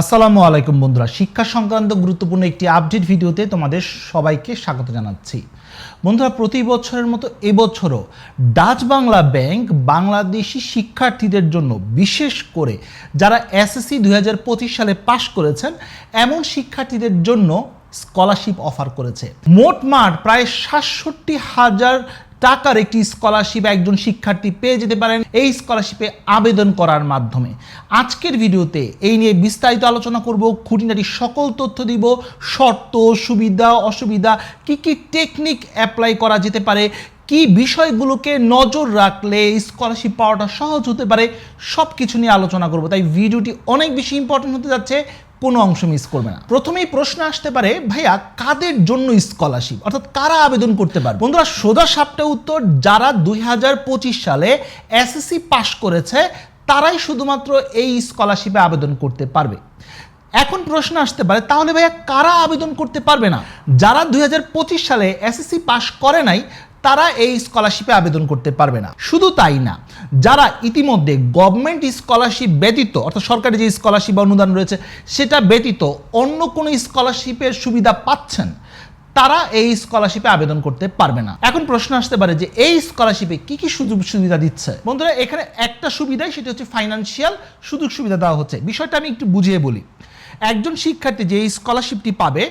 আসসালামু আলাইকুম বন্ধুরা। শিক্ষা সংক্রান্ত গুরুত্বপূর্ণ একটি আপডেট ভিডিওতে তোমাদের সবাইকে স্বাগত জানাচ্ছি। বন্ধুরা, প্রতি বছরের মতো এবছরও ডাচ বাংলা ব্যাংক বাংলাদেশি শিক্ষার্থীদের জন্য বিশেষ করে যারা এসএসসি দুই হাজার পঁচিশ সালে পাশ করেছেন, এমন শিক্ষার্থীদের জন্য স্কলারশিপ অফার করেছে। মোট মাঠ প্রায় সাতষট্টি হাজার টাকার একটি স্কলারশিপ একজন শিক্ষার্থী পেয়ে যেতে পারেন। এই স্কলারশিপে আবেদন করার মাধ্যমে। আজকের ভিডিওতে এই নিয়ে বিস্তারিত আলোচনা করব, খুঁটিনাটি সকল তথ্য দিব, শর্ত, সুবিধা, অসুবিধা, কি কি টেকনিক অ্যাপ্লাই করা যেতে পারে, কি বিষয়গুলোকে নজর রাখলে স্কলারশিপ পাওয়াটা সহজ হতে পারে সব কিছু নিয়ে আলোচনা করব। তাই ভিডিওটি অনেক বেশি ইম্পর্টেন্ট হতে যাচ্ছে। কোনো অংশ মিস করবে না। প্রথমেই প্রশ্ন আসতে পারে, ভাইয়া, কাদের জন্য স্কলারশিপ অর্থাৎ কারা আবেদন করতে পারবে? বন্ধুরা, সোজা সাপটা উত্তর, যারা দুই হাজার পঁচিশ সালে এসএসসি পাশ করেছে, তারাই শুধুমাত্র এই স্কলারশিপে আবেদন করতে পারবে। এখন প্রশ্ন আসতে পারে, তাহলে ভাইয়া, কারা আবেদন করতে পারবে না? যারা দুই হাজার পঁচিশ সালে এসএসসি পাশ করে নাই তারা এই স্কলারশিপে আবেদন করতে পারবে না। শুধু তাই না, যারা ইতিমধ্যে গভর্নমেন্ট স্কলারশিপ ব্যতীত, অর্থাৎ সরকারি যে স্কলারশিপ অনুদান রয়েছে, সেটা ব্যতীত অন্য কোনো স্কলারশিপের সুবিধা পাচ্ছেন, তারা এই স্কলারশিপে আবেদন করতে পারবে না। এখন প্রশ্ন আসতে পারে যে এই স্কলারশিপে কি কি সুযোগ সুবিধা দিচ্ছে? বন্ধুরা, এখানে একটা সুবিধাই, সেটা হচ্ছে ফাইনান্সিয়াল সুযোগ সুবিধা দেওয়া হচ্ছে। বিষয়টা আমি একটু বুঝিয়ে বলি। একজন শিক্ষার্থী যে এই স্কলারশিপটি পাবে,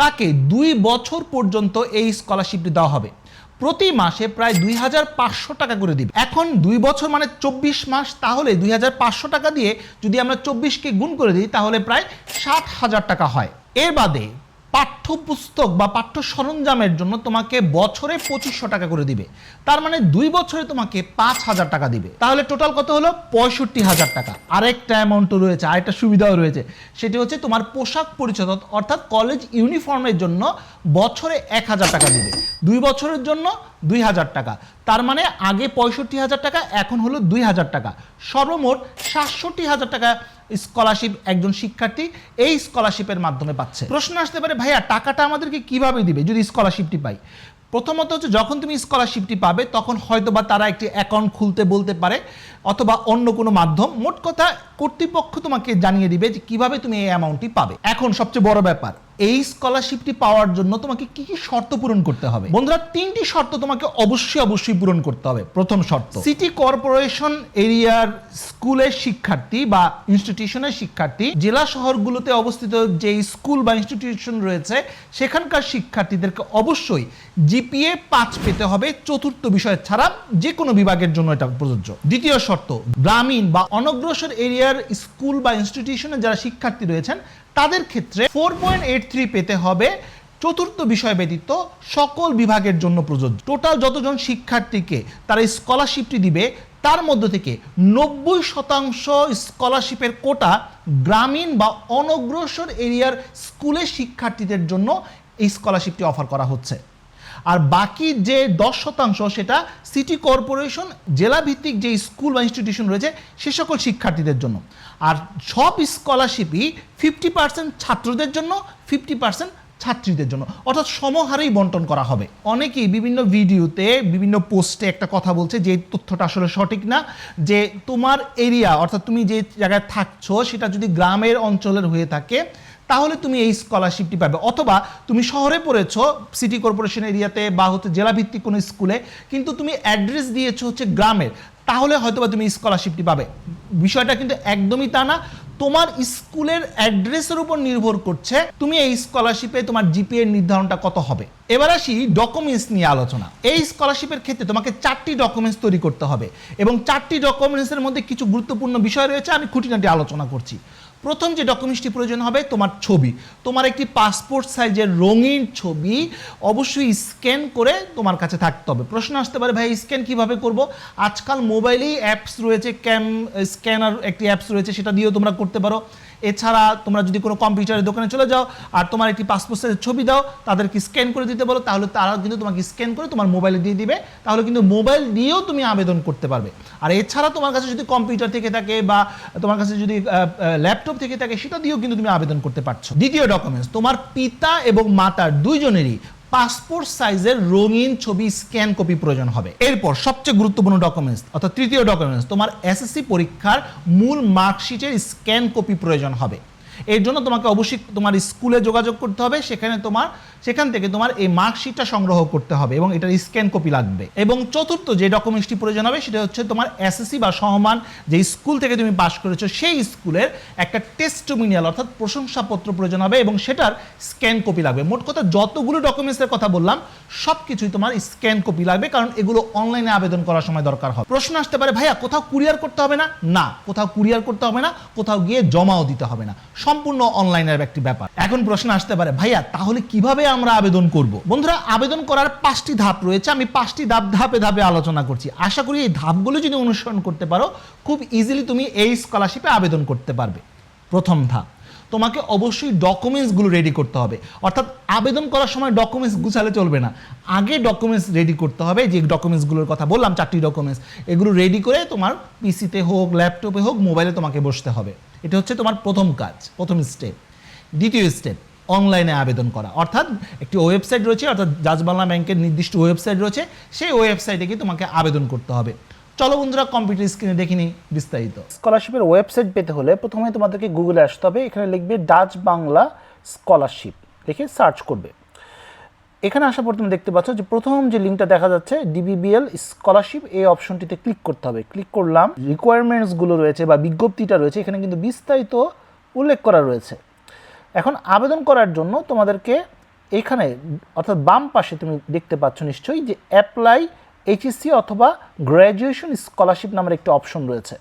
তাকে দুই বছর পর্যন্ত এই স্কলারশিপটি দেওয়া হবে। প্রতি মাসে প্রায় দুই হাজার পাঁচশো টাকা করে দিবে। এখন দুই বছর মানে চব্বিশ মাস, তাহলে দুই হাজার পাঁচশো টাকা দিয়ে যদি আমরা চব্বিশকে গুণ করে দিই, তাহলে প্রায় সাত হাজার টাকা হয়। এর বাদে পাঠ্যপুস্তক বা পাঠ্য সরঞ্জামের জন্য তোমাকে বছরে পঁচিশশো টাকা করে দিবে। তার মানে দুই বছরে তোমাকে পাঁচ হাজার টাকা দিবে। তাহলে টোটাল কত হলো? পঁয়ষট্টি হাজার টাকা। আরেকটা অ্যামাউন্টও রয়েছে, আরেকটা সুবিধাও রয়েছে। সেটি হচ্ছে তোমার পোশাক পরিচ্ছদ, অর্থাৎ কলেজ ইউনিফর্মের জন্য বছরে এক হাজার টাকা দিবে। দুই বছরের জন্য দুই হাজার টাকা। তার মানে আগে পঁয়ষট্টি হাজার টাকা, এখন হলো দুই হাজার টাকা। সর্বমোট সাতষট্টি হাজার টাকা স্কলারশিপ একজন শিক্ষার্থী এই স্কলারশিপের মাধ্যমে পাচ্ছে। প্রশ্ন আসতে পারে, ভাইয়া, টাকাটা আমাদেরকে কীভাবে দিবে যদি স্কলারশিপটি পাই? প্রথমত হচ্ছে, যখন তুমি স্কলারশিপটি পাবে, তখন হয়তো বা তারা একটি অ্যাকাউন্ট খুলতে বলতে পারে, অথবা অন্য কোনো মাধ্যম। মোট কথা, কর্তৃপক্ষ তোমাকে জানিয়ে দিবে যে কীভাবে তুমি এই অ্যামাউন্টটি পাবে। এখন সবচেয়ে বড় ব্যাপার এই স্কলারশিপটি পাওয়ার জন্য তোমাকে কি কি শর্ত পূরণ করতে হবে? বন্ধুরা, তিনটি শর্ত তোমাকে অবশ্যই অবশ্যই পূরণ করতে হবে। প্রথম শর্ত সিটি কর্পোরেশন এরিয়ার স্কুলের শিক্ষার্থী বা ইনস্টিটিউশনের শিক্ষার্থী জেলা শহরগুলোতে অবস্থিত যে স্কুল বা ইনস্টিটিউশন রয়েছে, সেখানকার শিক্ষার্থীদেরকে অবশ্যই জিপিএ পাঁচ পেতে হবে চতুর্থ বিষয় ছাড়া যে কোনো বিভাগের জন্য এটা প্রযোজ্য। দ্বিতীয় শর্ত গ্রামীণ বা অনগ্রসর এরিয়ার স্কুল বা ইনস্টিটিউশনে যারা শিক্ষার্থী রয়েছেন তাদের ক্ষেত্রে ফোর পয়েন্ট এইট থ্রি পেতে হবে চতুর্থ বিষয় ব্যতীত সকল বিভাগের জন্য প্রযোজ্য। টোটাল যতজন শিক্ষার্থীকে তারা স্কলারশিপটি দিবে, তার মধ্য থেকে নব্বই শতাংশ স্কলারশিপের কোটা গ্রামীণ বা অনগ্রসর এরিয়ার স্কুলের শিক্ষার্থীদের জন্য এই স্কলারশিপটি অফার করা হচ্ছে। আর বাকি যে দশ শতাংশ সেটা সিটি কর্পোরেশন জেলা ভিত্তিক যে স্কুল বা ইনস্টিটিউশন রয়েছে, সে সকল শিক্ষার্থীদের জন্য। আর সব স্কলারশিপই ফিফটি পার্সেন্ট ছাত্রদের জন্য ফিফটি পার্সেন্ট ছাত্রীদের জন্য। অর্থাৎ সমহারেই বন্টন করা হবে। অনেকেই বিভিন্ন ভিডিওতে, বিভিন্ন পোস্টে একটা কথা বলছে যে তথ্যটা আসলে সঠিক না। যে তোমার এরিয়া অর্থাৎ তুমি যে জায়গায় থাকছো, সেটা যদি গ্রামের অঞ্চলের হয়ে থাকে তাহলে তুমি এই স্কলারশিপটি পাবে। অথবা তুমি শহরে পড়েছো সিটি কর্পোরেশন এরিয়াতে বা হচ্ছে জেলাভিত্তিক কোনো স্কুলে কিন্তু তুমি অ্যাড্রেস দিয়েছ হচ্ছে গ্রামের, তাহলে হয়তোবা তুমি স্কলারশিপটি পাবে। বিষয়টা কিন্তু একদমই তা না। তোমার স্কুলের অ্যাড্রেসের উপর নির্ভর করছে তুমি এই স্কলারশিপে তোমার জিপিএ নির্ধারণটা কত হবে। এবার আসি ডকুমেন্টস নিয়ে আলোচনা। এই স্কলারশিপের ক্ষেত্রে তোমাকে চারটি ডকুমেন্টস তৈরি করতে হবে এবং চারটি ডকুমেন্টসের মধ্যে কিছু গুরুত্বপূর্ণ বিষয় রয়েছে, আমি খুঁটিনাটি আলোচনা করছি। প্রথম যে ডকুমেন্টসটি প্রয়োজন হবে তোমার ছবি। তোমার একটি পাসপোর্ট সাইজের রঙিন ছবি অবশ্যই স্ক্যান করে তোমার কাছে থাকতে হবে। প্রশ্ন আসতে পারে, ভাই স্ক্যান কীভাবে করব? আজকাল মোবাইলেই অ্যাপস রয়েছে ক্যাম স্ক্যানার একটি অ্যাপস রয়েছে, সেটা দিয়েও তোমরা করতে পারো। এছাড়া তোমরা যদি কোনো কম্পিউটারের দোকানে চলে যাও আর তোমার একটি পাসপোর্ট সাইজের ছবি দাও, তাদেরকে স্ক্যান করে দিতে বলো, তাহলে তারা কিন্তু তোমাকে স্ক্যান করে তোমার মোবাইলে দিয়ে দিবে। তাহলে কিন্তু মোবাইল দিয়েও তুমি আবেদন করতে পারবে। আর এছাড়া তোমার কাছে যদি কম্পিউটার থেকে থাকে বা তোমার কাছে যদি ল্যাপটপ থেকে থাকে, সেটা দিয়েও কিন্তু তুমি আবেদন করতে পারছ। দ্বিতীয় ডকুমেন্টস তোমার পিতা এবং মাতার দুইজনেরই পাসপোর্ট সাইজের রঙিন ছবি স্ক্যান কপি প্রয়োজন হবে। এরপর সবচেয়ে গুরুত্বপূর্ণ ডকুমেন্টস অর্থাৎ তৃতীয় ডকুমেন্টস তোমার এসএসসি পরীক্ষার মূল মার্কশিটের স্ক্যান কপি প্রয়োজন হবে। এর জন্য তোমাকে অবশ্যই তোমার স্কুলে যোগাযোগ করতে হবে, সেখানে তোমার, সেখান থেকে তোমার এই মার্কশিটটা সংগ্রহ করতে হবে এবং এটার স্ক্যান কপি লাগবে। এবং চতুর্থ যে ডকুমেন্টসটি প্রয়োজন হবে, সেটা হচ্ছে তোমার এসএসসি বা সহমান যে স্কুল থেকে তুমি পাশ করেছ, সেই স্কুলের একটা টেস্টোমিনিয়াল অর্থাৎ প্রশংসাপত্র প্রয়োজন হবে এবং সেটার স্ক্যান কপি লাগবে। মোট কথা যতগুলো ডকুমেন্টসের কথা বললাম সব কিছুই তোমার স্ক্যান কপি লাগবে, কারণ এগুলো অনলাইনে আবেদন করার সময় দরকার হবে। প্রশ্ন আসতে পারে, ভাইয়া, কোথাও কুরিয়ার করতে হবে না? না, কোথাও কুরিয়ার করতে হবে না, কোথাও গিয়ে জমাও দিতে হবে না। সম্পূর্ণ অনলাইনের একটি ব্যাপার। এখন প্রশ্ন আসতে পারে, ভাইয়া, তাহলে কীভাবে আমরা আবেদন করব? বন্ধুরা, আবেদন করার পাঁচটি ধাপ রয়েছে, আমি পাঁচটি ধাপ ধাপে ধাপে আলোচনা করছি। আশা করি এই ধাপগুলো যদি অনুসরণ করতে পারো, খুব ইজিলি তুমি এই স্কলারশিপে আবেদন করতে পারবে। প্রথম ধাপ তোমাকে অবশ্যই ডকুমেন্টসগুলো রেডি করতে হবে। অর্থাৎ আবেদন করার সময় ডকুমেন্টস গুছালে চলবে না। আগে ডকুমেন্টস রেডি করতে হবে, যে ডকুমেন্টসগুলোর কথা বললাম, চারটি ডকুমেন্টস এগুলো রেডি করে তোমার পিসিতে হোক ল্যাপটপে হোক মোবাইলে তোমাকে বসতে হবে। এটা হচ্ছে তোমার প্রথম কাজ, প্রথম স্টেপ দ্বিতীয় স্টেপ অনলাইনে আবেদন করা। অর্থাৎ একটি ওয়েবসাইট রয়েছে, অর্থাৎ জাজ বাংলা ব্যাংকের নির্দিষ্ট ওয়েবসাইট রয়েছে, সেই ওয়েবসাইটে গিয়ে তোমাকে আবেদন করতে হবে। চলো বন্ধুরা কম্পিউটার স্ক্রিনে দেখিনি বিস্তারিত। স্কলারশিপের ওয়েবসাইট পেতে হলে প্রথমে তোমাদেরকে গুগলে আসতে হবে। এখানে লিখবে ডাচ বাংলা স্কলারশিপ লিখে সার্চ করবে। এখানে আসার পর তুমি দেখতে পাচ্ছ যে প্রথম যে লিঙ্কটা দেখা যাচ্ছে ডিবিবিএল স্কলারশিপ এই অপশনটিতে ক্লিক করতে হবে। ক্লিক করলাম রিকোয়ারমেন্টসগুলো রয়েছে বা বিজ্ঞপ্তিটা রয়েছে, এখানে কিন্তু বিস্তারিত উল্লেখ করা রয়েছে। এখন আবেদন করার জন্য তোমাদেরকে এখানে, অর্থাৎ বাম পাশে তুমি দেখতে পাচ্ছ নিশ্চয়ই যে অ্যাপ্লাই এইচএসসি অথবা গ্র্যাজুয়েশন স্কলারশিপ নামের একটি অপশন রয়েছে।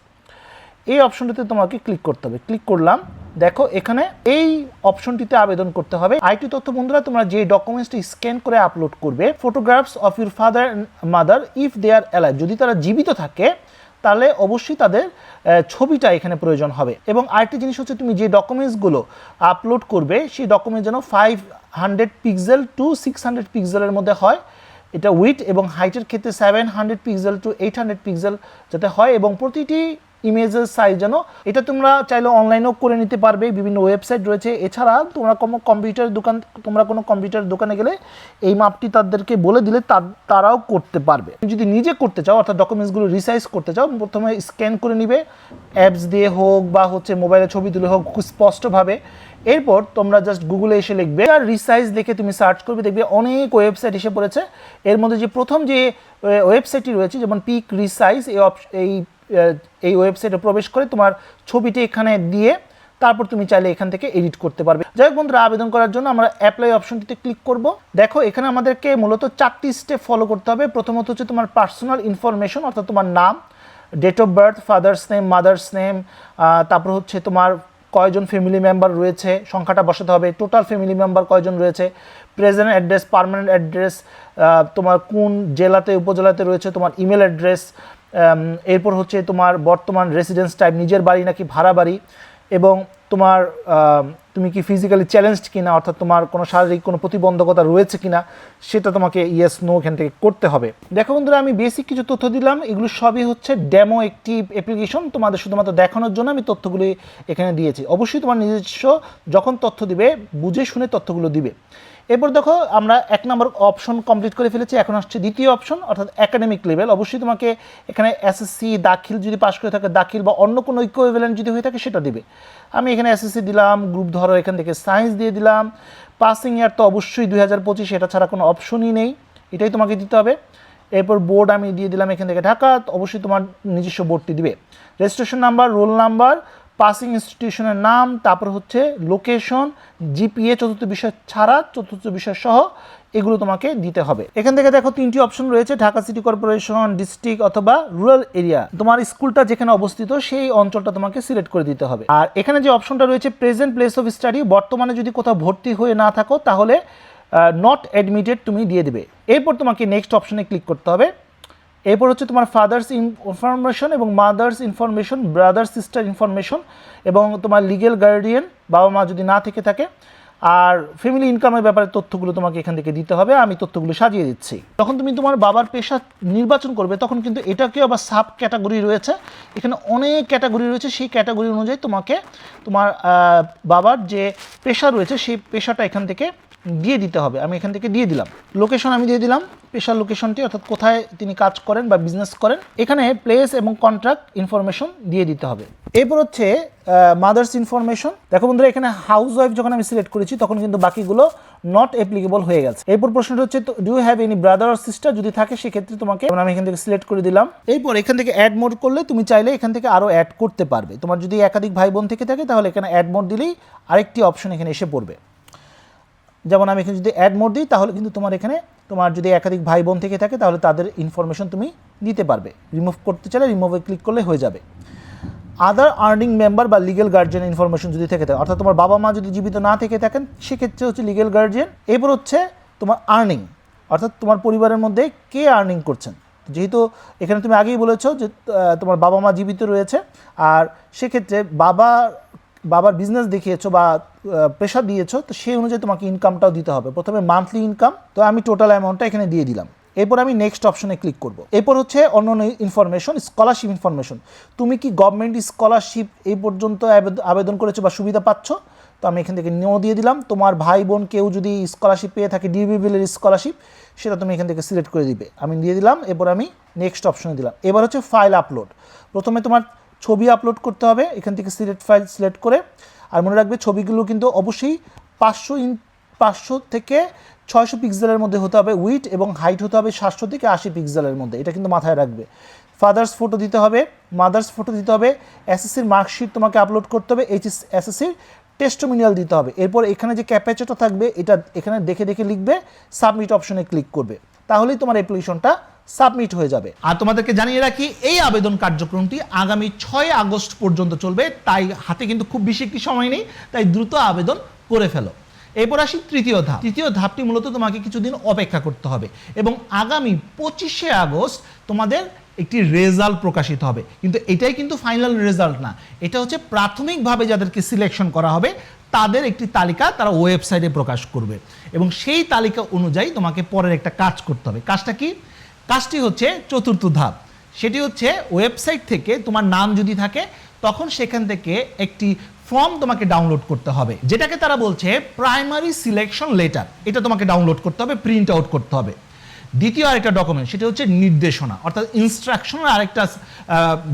এই অপশনটিতে তোমাকে ক্লিক করতে হবে। ক্লিক করলাম, দেখো এখানে এই অপশনটিতে আবেদন করতে হবে। আইটি তথ্য বন্ধুরা, তোমরা যে ডকুমেন্টসটি স্ক্যান করে আপলোড করবে photographs of your father mother if they are alive যদি তারা জীবিত থাকে, তাহলে অবশ্যই তাদের ছবিটা এখানে প্রয়োজন হবে। এবং আরেকটি জিনিস হচ্ছে, তুমি যে ডকুমেন্টসগুলো আপলোড করবে, সেই ডকুমেন্ট যেন five hundred pixel to six hundred পিক্সেলের মধ্যে হয়। এটা উইথ এবং হাইটের ক্ষেত্রে seven hundred pixel to eight hundred pixel যাতে হয় এবং প্রতিটি ইমেজের সাইজ যেন এটা তোমরা চাইলে অনলাইনেও করে নিতে পারবে, বিভিন্ন ওয়েবসাইট রয়েছে। এছাড়া তোমরা কোনো কম্পিউটার দোকান, তোমরা কোনো কম্পিউটার দোকানে গেলে এই মাপটি তাদেরকে বলে দিলে তারাও করতে পারবে। যদি নিজে করতে চাও, অর্থাৎ ডকুমেন্টসগুলো রিসাইজ করতে চাও, প্রথমে স্ক্যান করে নিবে। অ্যাপস দিয়ে হোক বা হচ্ছে মোবাইলে ছবি তুলে হোক, খুব স্পষ্টভাবে এরপর তোমরা জাস্ট গুগলে এসে লিখবে, আর রিসাইজ লিখে তুমি সার্চ করবে, দেখবে অনেক ওয়েবসাইট এসে পড়েছে। এর মধ্যে যে প্রথম যে ওয়েবসাইটটি রয়েছে, যেমন পিক রিসাইজ এই এই এই ওয়েবসাইটে প্রবেশ করে তোমার ছবিটি এখানে দিয়ে তারপর তুমি চাইলে এখান থেকে এডিট করতে পারবে। যাই হোক বন্ধুরা, আবেদন করার জন্য আমরা অ্যাপ্লাই অপশনটিতে ক্লিক করব। দেখো, এখানে আমাদেরকে মূলত চারটি স্টেপ ফলো করতে হবে। প্রথমত হচ্ছে তোমার পার্সোনাল ইনফরমেশন অর্থাৎ তোমার নাম date of birth father's name mother's name তারপর হচ্ছে তোমার কয়জন ফ্যামিলি মেম্বার রয়েছে, সংখ্যাটা বসাতে হবে। টোটাল ফ্যামিলি মেম্বার কয়জন রয়েছে? প্রেজেন্ট অ্যাড্রেস পারমানেন্ট অ্যাড্রেস তোমার কোন জেলাতে, উপজেলাতে রয়েছে, তোমার ইমেল অ্যাড্রেস এরপর হচ্ছে তোমার বর্তমান রেসিডেন্স টাইপ নিজের বাড়ি নাকি ভাড়া বাড়ি, এবং তোমার তুমি কি ফিজিক্যালি চ্যালেঞ্জড কিনা, অর্থাৎ তোমার কোনো শারীরিক কোনো প্রতিবন্ধকতা রয়েছে কিনা, সেটা তোমাকে ইয়েস নো এখান থেকে করতে হবে। দেখো বন্ধুরা, আমি বেসিক কিছু তথ্য দিলাম, এগুলো সবই হচ্ছে ডেমো একটি অ্যাপ্লিকেশন তোমাদের শুধুমাত্র দেখানোর জন্য আমি তথ্যগুলি এখানে দিয়েছি। অবশ্যই তোমার নিজস্ব যখন তথ্য দিবে, বুঝে শুনে তথ্যগুলো দিবে। এরপর দেখো, আমরা এক নম্বর অপশন কমপ্লিট করে ফেলেছি, এখন আসছে দ্বিতীয় অপশন অর্থাৎ একাডেমিক লেভেল অবশ্যই তোমাকে এখানে এসএসসি দাখিল যদি পাশ করে থাকে, দাখিল বা অন্য কোনো ঐক্য ইকুইভ্যালেন্ট যদি হয়ে থাকে, সেটা দিবে। আমি এখানে এসএসসি দিলাম গ্রুপ ধরো, এখান থেকে সায়েন্স দিয়ে দিলাম। পাসিং ইয়ার তো অবশ্যই দুই হাজার পঁচিশ, এটা ছাড়া কোনো অপশনই নেই। এটাই তোমাকে দিতে হবে। এরপর বোর্ড আমি দিয়ে দিলাম এখান থেকে ঢাকা অবশ্যই তোমার নিজস্ব বোর্ডটি দিবে। Registration number roll number passing ইনস্টিটিউশনের নাম, তারপর হচ্ছে লোকেশন, জিপিএ, চতুর্থ বিষয় ছাড়া চতুর্থ বিষয় সহ এগুলো তোমাকে দিতে হবে। এখান থেকে দেখো তিনটি অপশন রয়েছে, ঢাকা সিটি কর্পোরেশন, ডিস্ট্রিক্ট অথবা রুরাল এরিয়া। তোমার স্কুলটা যেখানে অবস্থিত, সেই অঞ্চলটা তোমাকে সিলেক্ট করে দিতে হবে। আর এখানে যে অপশনটা রয়েছে, প্রেজেন্ট প্লেস অফ স্টাডি, বর্তমানে যদি কোথাও ভর্তি হয়ে না থাকো, তাহলে নট অ্যাডমিটেড তুমি দিয়ে দেবে। এরপর তোমাকে নেক্সট অপশনে ক্লিক করতে হবে। এরপর হচ্ছে তোমার ফাদার্স ইনফরমেশন এবং mother's information brother sister information এবং তোমার লিগেল গার্ডিয়ান বাবা মা যদি না থেকে থাকে, আর ফ্যামিলি ইনকামের ব্যাপারে তথ্যগুলো তোমাকে এখান থেকে দিতে হবে, আমি তথ্যগুলো সাজিয়ে দিচ্ছি। যখন তুমি তোমার বাবার পেশা নির্বাচন করবে, তখন কিন্তু এটাকেও আবার সাব ক্যাটাগরি রয়েছে। এখানে অনেক ক্যাটাগরি রয়েছে, সেই ক্যাটাগরি অনুযায়ী তোমাকে তোমার বাবার যে পেশা রয়েছে, সেই পেশাটা এখান থেকে দিয়ে দিতে হবে। আমি এখান থেকে দিয়ে দিলাম। লোকেশন আমি দিয়ে দিলাম পেশার লোকেশনটি অর্থাৎ কোথায় তিনি কাজ করেন বা বিজনেস করেন। এখানে প্লেস এবং কন্ট্রাক্ট ইনফরমেশন দিয়ে দিতে হবে। এরপর হচ্ছে মাদার্স ইনফরমেশন দেখো বন্ধুরা, এখানে হাউস ওয়াইফ যখন আমি সিলেক্ট করেছি, তখন কিন্তু বাকিগুলো নট অ্যাপ্লিকেবল হয়ে গেছে। এরপর প্রশ্নটা হচ্ছে do you have any brother or sister যদি থাকে, সেক্ষেত্রে তোমাকে আমি এখান থেকে সিলেক্ট করে দিলাম। এরপর এখান থেকে অ্যাড মোড করলে তুমি চাইলে এখান থেকে আরও অ্যাড করতে পারবে। তোমার যদি একাধিক ভাই বোন থেকে থাকে, তাহলে এখানে অ্যাড মোড দিলেই আরেকটি অপশন এখানে এসে পড়বে। যেমন আমি এখানে যদি অ্যাড মোড দিই, তাহলে কিন্তু তোমার এখানে তোমার যদি একাধিক ভাই বোন থেকে থাকে, তাহলে তাদের ইনফরমেশন তুমি দিতে পারবে। রিমুভ করতে চাইলে রিমুভে ক্লিক করলে হয়ে যাবে। আদার আর্নিং মেম্বার বা লিগেল গার্জিয়ান ইনফরমেশন যদি থেকে থাকে, অর্থাৎ তোমার বাবা মা যদি জীবিত না থেকে থাকেন, সেক্ষেত্রে হচ্ছে লিগেল গার্জিয়ান এরপর হচ্ছে তোমার আর্নিং অর্থাৎ তোমার পরিবারের মধ্যে কে আর্নিং করছেন। যেহেতু এখানে তুমি আগেই বলেছ যে তোমার বাবা মা জীবিত রয়েছে, আর সেক্ষেত্রে বাবা বাবার বিজনেস দেখিয়েছো বা প্রেশার দিয়েছ, তো সেই অনুযায়ী তোমাকে ইনকামটাও দিতে হবে। প্রথমে মান্থলি ইনকাম তো আমি টোটাল অ্যামাউন্টটা এখানে দিয়ে দিলাম। এরপর আমি নেক্সট অপশনে ক্লিক করব। এরপর হচ্ছে অন্য ইনফরমেশন স্কলারশিপ ইনফরমেশন তুমি কি গভর্নমেন্ট স্কলারশিপ এই পর্যন্ত আবেদ- আবেদন করেছ বা সুবিধা পাচ্ছ? তো আমি এখান থেকে নো দিয়ে দিলাম। তোমার ভাই বোন কেউ যদি স্কলারশিপ পেয়ে থাকে ডিবিবিলের স্কলারশিপ সেটা তুমি এখান থেকে সিলেক্ট করে দিবে। আমি দিয়ে দিলাম, এরপর আমি নেক্সট অপশনে দিলাম। এবার হচ্ছে ফাইল আপলোড প্রথমে তোমার ছবি আপলোড করতে হবে, এখান থেকে সিলেক্ট ফাইল সিলেক্ট করে। আর মনে রাখবে ছবিগুলো কিন্তু অবশ্যই পাঁচশো ইন, পাঁচশো থেকে ছয়শো পিক্সেলের মধ্যে হতে হবে উইট এবং হাইট হতে হবে সাতশো থেকে আশি পিক্সেলের মধ্যে, এটা কিন্তু মাথায় রাখবে। ফাদার্স ফটো দিতে হবে মাদার্স ফটো দিতে হবে এসএসসির মার্কশিট তোমাকে আপলোড করতে হবে এইচ এসএসসির টেস্টোমিনিয়াল দিতে হবে। এরপর এখানে যে ক্যাপেচারটা থাকবে, এটা এখানে দেখে দেখে লিখবে সাবমিট অপশনে ক্লিক করবে। তাহলেই তোমার অ্যাপ্লিকেশনটা সাবমিট হয়ে যাবে। আর তোমাদেরকে জানিয়ে রাখি, এই আবেদন কার্যক্রমটি আগামী ছয় আগস্ট পর্যন্ত চলবে। তাই হাতে কিন্তু খুব বেশি একটি সময় নেই, তাই দ্রুত আবেদন করে ফেলো। এরপর আসি তৃতীয় ধাপ। তৃতীয় ধাপটি মূলত তোমাকে কিছুদিন অপেক্ষা করতে হবে এবং আগামী পঁচিশে আগস্ট তোমাদের একটি রেজাল্ট প্রকাশিত হবে। কিন্তু এটাই কিন্তু ফাইনাল রেজাল্ট না। এটা হচ্ছে প্রাথমিকভাবে যাদেরকে সিলেকশন করা হবে, তাদের একটি তালিকা তারা ওয়েবসাইটে প্রকাশ করবে। এবং সেই তালিকা অনুযায়ী তোমাকে পরের একটা কাজ করতে হবে। কাজটা কি? কাজটি হচ্ছে চতুর্থ ধাপ। সেটি হচ্ছে ওয়েবসাইট থেকে তোমার নাম যদি থাকে, তখন সেখান থেকে একটি ফর্ম তোমাকে ডাউনলোড করতে হবে, যেটাকে তারা বলছে প্রাইমারি সিলেকশন লেটার। এটা তোমাকে ডাউনলোড করতে হবে, প্রিন্ট আউট করতে হবে। দ্বিতীয় আরেকটা ডকুমেন্ট, সেটা হচ্ছে নির্দেশনা, অর্থাৎ ইনস্ট্রাকশনের আরেকটা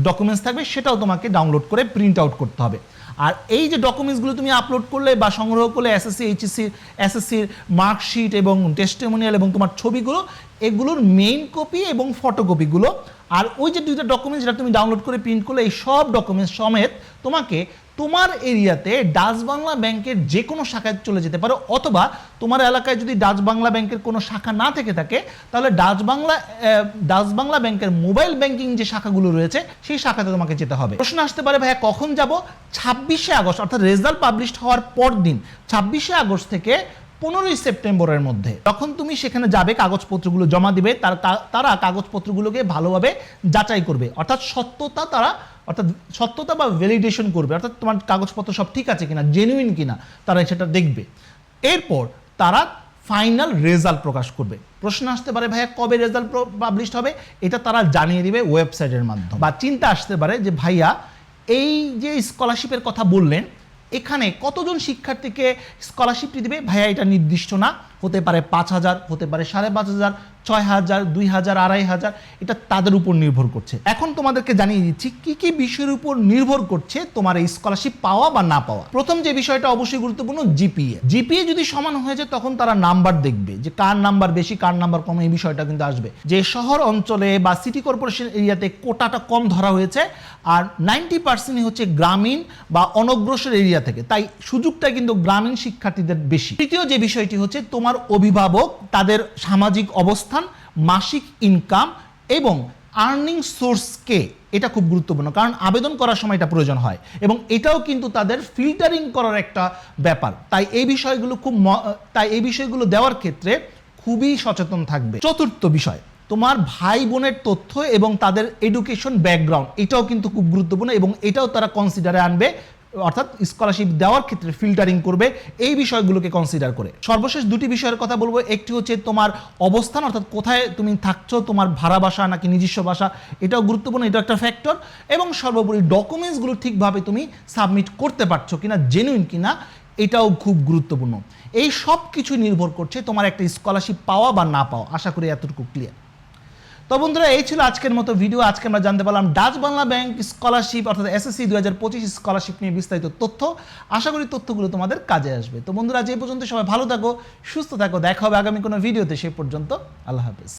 ডকুমেন্টস থাকবে, সেটাও তোমাকে ডাউনলোড করে প্রিন্ট আউট করতে হবে। আর এই যে ডকুমেন্টসগুলো তুমি আপলোড করলে বা সংগ্রহ করলে এসএসসি এইচএসসি এসএসসির মার্কশিট এবং টেস্টেমোনিয়াল এবং তোমার ছবিগুলো, এগুলোর মেইন কপি এবং ফটোকপিগুলো আর ওই যে দুইটা ডকুমেন্টস যেটা তুমি ডাউনলোড করে প্রিন্ট করলে, এই সব ডকুমেন্টস সমেত তোমাকে তোমার এরিয়াতে ডাচ বাংলা ব্যাংকের যে কোনো শাখায় চলে যেতে পারো, অথবা তোমার এলাকায় যদি ডাচ বাংলা ব্যাংকের কোনো শাখা না থেকে থাকে, তাহলে ডাচ বাংলা ডাচ বাংলা ব্যাংকের মোবাইল ব্যাংকিং যে শাখাগুলো রয়েছে, সেই শাখাতে তোমাকে যেতে হবে। প্রশ্ন আসতে পারে, ভাইয়া, কখন যাব? ছাব্বিশে আগস্ট, অর্থাৎ রেজাল্ট পাবলিশ হওয়ার পর দিন ছাব্বিশে আগস্ট থেকে পনেরোই সেপ্টেম্বরের মধ্যে। তখন তুমি সেখানে যাবে, কাগজপত্রগুলো জমা দিবে, তারা তারা কাগজপত্রগুলোকে ভালোভাবে যাচাই করবে। অর্থাৎ সত্যতা তারা অর্থাৎ সত্যতা বা ভ্যালিডেশন করবে, অর্থাৎ তোমার কাগজপত্র সব ঠিক আছে কিনা জেনুইন কিনা, তারা সেটা দেখবে। এরপর তারা ফাইনাল রেজাল্ট প্রকাশ করবে। প্রশ্ন আসতে পারে, ভাইয়া, কবে রেজাল্ট পাবলিশ হবে? এটা তারা জানিয়ে দিবে ওয়েবসাইটের মাধ্যমে। বা চিন্তা আসতে পারে যে, ভাইয়া, এই যে স্কলারশিপের কথা বললেন এখানে কতজন শিক্ষার্থীকে স্কলারশিপটি দিবে? ভাইয়া, এটা নির্দিষ্ট না। হতে পারে পাঁচ হাজার, হতে পারে সাড়ে পাঁচ হাজার, ছয় হাজার, দুই হাজার, আড়াই হাজার, এটা তাদের উপর নির্ভর করছে। এখন তোমাদেরকে জানিয়ে দিচ্ছি, কি কি বিষয়ের উপর নির্ভর করছে তোমার এই স্কলারশিপ পাওয়া বা না পাওয়া? প্রথম যে বিষয়টা অবশ্যই গুরুত্বপূর্ণ জিপিএ জিপিএ যদি সমান হয়ে যায়, তখন তারা নাম্বার দেখবে, যে কার নাম্বার বেশি, কার নাম্বার কম, এই বিষয়টা কিন্তু আসবে। যে শহর অঞ্চলে বা সিটি কর্পোরেশন এরিয়াতে কোটাটা কম ধরা হয়েছে আর নাইনটি পার্সেন্টই হচ্ছে গ্রামীণ বা অনগ্রসর এরিয়া থেকে। তাই সুযোগটা কিন্তু গ্রামীণ শিক্ষার্থীদের বেশি। তৃতীয় যে বিষয়টি হচ্ছে তোমার অভিভাবক, তাদের সামাজিক অবস্থান, মাসিক ইনকাম এবং আর্নিং সোর্সকে এটা খুব গুরুত্বপূর্ণ। কারণ আবেদন করার সময় এটা প্রয়োজন হয় এবং এটাও কিন্তু তাদের ফিল্টারিং করার একটা ব্যাপার। তাই এই বিষয়গুলো খুব তাই এই বিষয়গুলো দেওয়ার ক্ষেত্রে খুবই সচেতন থাকবে। চতুর্থ বিষয় তোমার ভাই বোনের তথ্য এবং তাদের এডুকেশন ব্যাকগ্রাউন্ড এটাও কিন্তু খুব গুরুত্বপূর্ণ এবং এটাও তারা কনসিডারে আনবে, অর্থাৎ স্কলারশিপ দেওয়ার ক্ষেত্রে ফিল্টারিং করবে, এই বিষয়গুলোকে কনসিডার করে। সর্বশেষ দুটি বিষয়ের কথা বলব, একটি হচ্ছে তোমার অবস্থান, অর্থাৎ কোথায় তুমি থাকছো, তোমার ভাড়া বাসা নাকি নিজস্ব বাসা, এটাও গুরুত্বপূর্ণ, এটা একটা ফ্যাক্টর এবং সর্বোপরি ডকুমেন্টসগুলো ঠিকভাবে তুমি সাবমিট করতে পারছ কিনা জেনুইন কিনা, এটাও খুব গুরুত্বপূর্ণ। এই সব কিছু নির্ভর করছে তোমার একটা স্কলারশিপ পাওয়া বা না পাওয়া, আশা করি এতটুকু ক্লিয়ার তো বন্ধুরা, এই ছিল আজকের মতো ভিডিও আজকে আমরা জানতে পারলাম ডাচ বাংলা ব্যাংক স্কলারশিপ অর্থাৎ এসএসসি দু হাজার পঁচিশ স্কলারশিপ নিয়ে বিস্তারিত তথ্য। আশা করি তথ্যগুলো তোমাদের কাজে আসবে। তো বন্ধুরা যে পর্যন্ত সবাই ভালো থাকো, সুস্থ থাকো। দেখা হবে আগামী কোনো ভিডিওতে সে পর্যন্ত আল্লাহ হাফেজ।